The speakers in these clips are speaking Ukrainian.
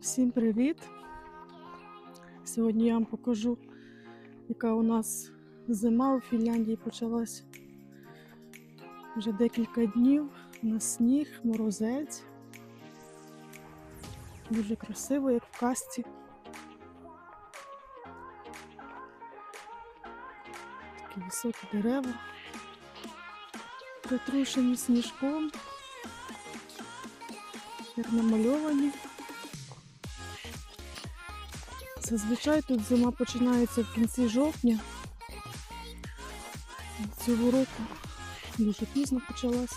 Всім привіт! Сьогодні я вам покажу, яка у нас зима у Фінляндії почалась. Вже декілька днів на сніг, морозець. Дуже красиво, як в казці. Такі високі дерева, притрушені сніжком, як намальовані. Зазвичай тут зима починається в кінці жовтня. Цього року дуже пізно почалась.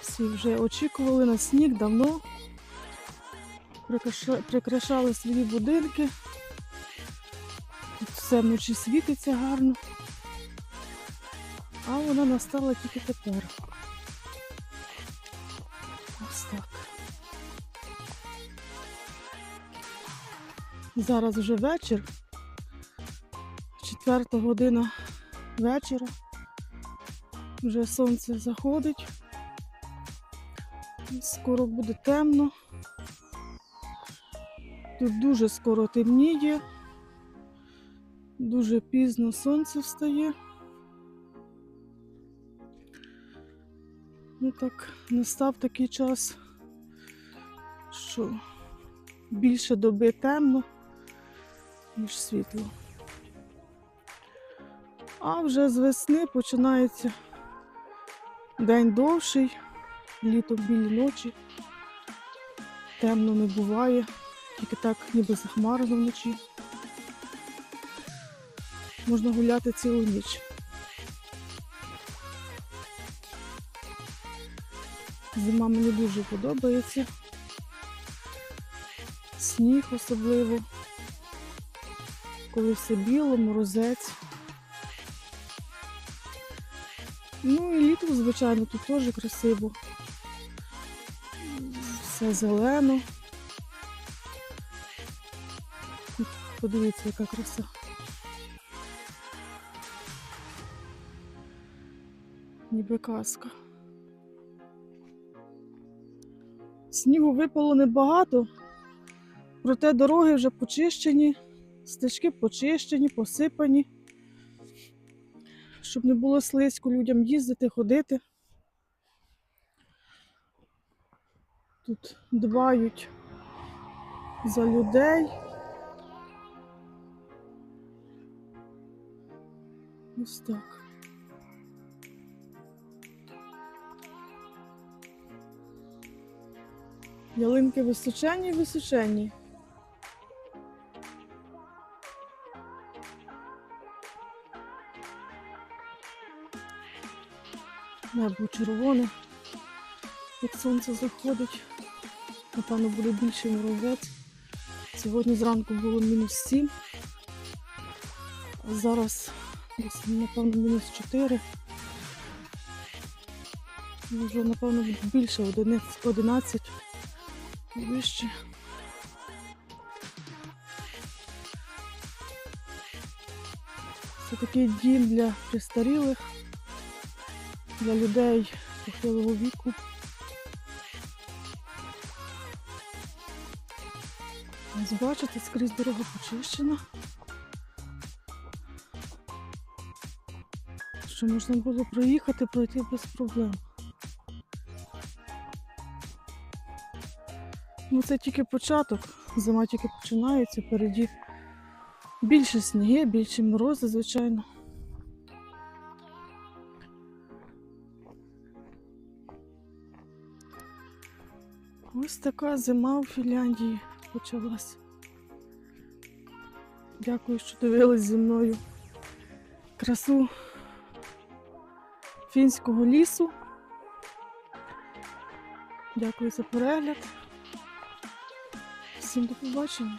Всі вже очікували на сніг давно. Прикрашали свої будинки. Тут все вночі світиться гарно. А вона настала тільки тепер. Зараз вже вечір. Четверта година вечора. Вже сонце заходить. Скоро буде темно. Тут дуже скоро темніє. Дуже пізно сонце встає. Ну так, настав такий час, що більше доби темно, ніж світло. А вже з весни починається день довший, літо білі ночі. Темно не буває, тільки так ніби захмарно вночі. Можна гуляти цілу ніч. Зима мені дуже подобається. Сніг особливо, коли все біло, морозець. Ну і літом, звичайно, тут теж красиво. Все зелено. Подивіться, яка краса. Ніби казка. Снігу випало небагато, проте дороги вже почищені, стежки почищені, посипані, щоб не було слизько людям їздити, ходити. Тут дбають за людей. Ось так. Ялинки височенні, височенні. Небо червоне, як сонце заходить. Напевно, буде більший морозець. Сьогодні зранку було мінус 7, а зараз напевно, мінус 4. Вже, напевно, більше 11. 11 вище. Це такий дім для престарілих, для людей похилого віку. Ось бачите, скрізь дорога почищена. Що можна було проїхати, пройти без проблем. Ну це тільки початок, зима тільки починається, впереді більше сніги, більше морози, звичайно. Ось така зима у Фінляндії почалась. Дякую, що дивились зі мною красу фінського лісу. Дякую за перегляд. Всім до побачення.